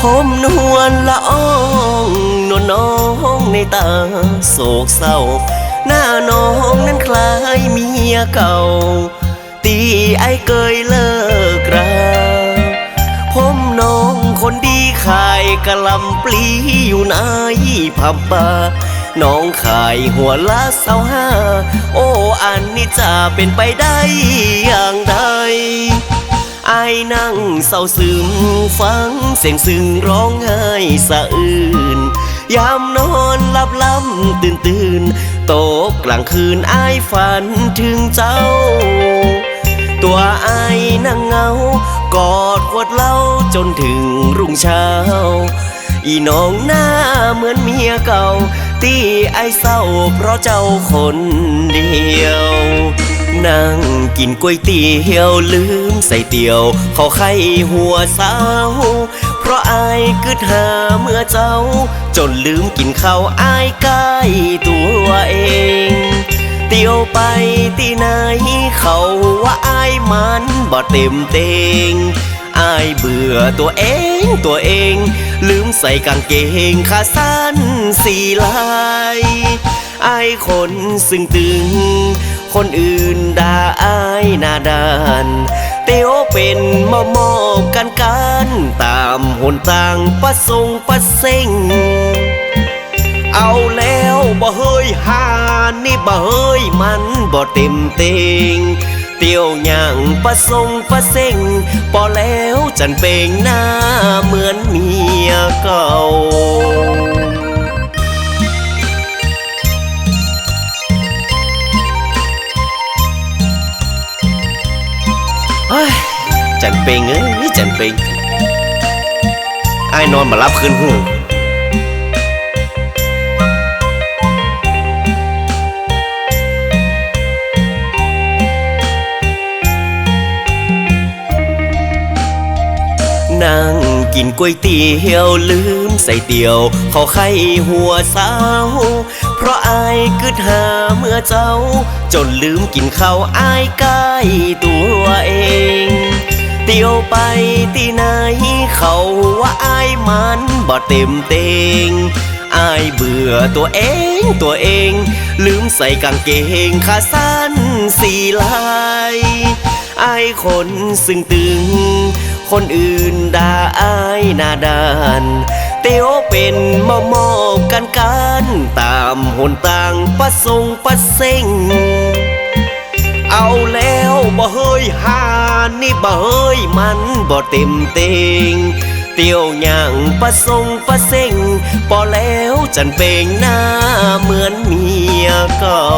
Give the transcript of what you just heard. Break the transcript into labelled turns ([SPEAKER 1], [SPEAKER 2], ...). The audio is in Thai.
[SPEAKER 1] ผมนวลละอองนวลน้องในตาโศกเศร้า หน้าน้องนั้นคล้ายเมียเก่า ตีไอ้เกยเลิกราผมน้องคนดีขายกะลำปลีอยู่ในผับบาน้องขายหัวละเศร้าห้า โอ้อันนี้จะเป็นไปได้อย่างใดายนั่งเศร้าซึมฟังเสียงซึ้งร้องไห้สะอื่นยามนอนหลับลำตื่นตื่นตกกลางคืนอายฝันถึงเจ้า ตัวอายนั่งเงากอดขวดเหล้าจนถึงรุ่งเช้า อีน้องหน้าเหมือนเมียเก่า ที่ไอเศร้าเพราะเจ้าคนเดียว นั่งกินก๋วยเตี๋ยวลืมใส่เตี๋ยวเขาไข่หัวเสาเพราะอายกึดหาเมื่อเจ้า จนลืมกินข้าวอายใกล้ตัวเอง เตี๋ยวไปที่ไหนเขาว่าอายมันบ่เต็มเตงอายเบื่อตัวเองตัวเอง ลืมใส่กางเกงขาสั้นสีลายอายคนซึ่งตึง คนอื่นด่าอายหน้าดานเตียวเป็นมอมอบกันกันตามหนต่างประสงประเซ็งเอาแล้วบ่เฮยหานี่บ่เฮยมันบ่เต็มเต็งเตียวย่างประสงประเซ็งพอแล้วจันเป่งหน้าเหมือนเมีย จันเปงเอ้ยจันเปงไอ้ายนอนมารับคืนหูนั่งกินก๋วยเตี๋ยวลืมใส่เตี๋ยวเขาไข่หัวสาว เพราะอายกึดหาเมื่อเจ้า จนลืมกินข้าวอายใกล้ตัวเอง เตียวไปที่ไหน เขาว่าอายมันบ่เต็มเตงอายเบื่อตัวเองตัวเอง ลืมใส่กางเกงขาสั้นสีลายอายคนซึ่งตึง คนอื่นด่าอายหน้าดานเตียวเป็นมอมอบกันกันตามหนต่างประสงค์ประเซ็งเอาแล้ว บ่เฮยหานี่บ่เฮยมันบ่เต็มเต็งเตียวย่างประสงประเซ็งปอแล้วจันเป่งหน้าเหมือนเมียเก่า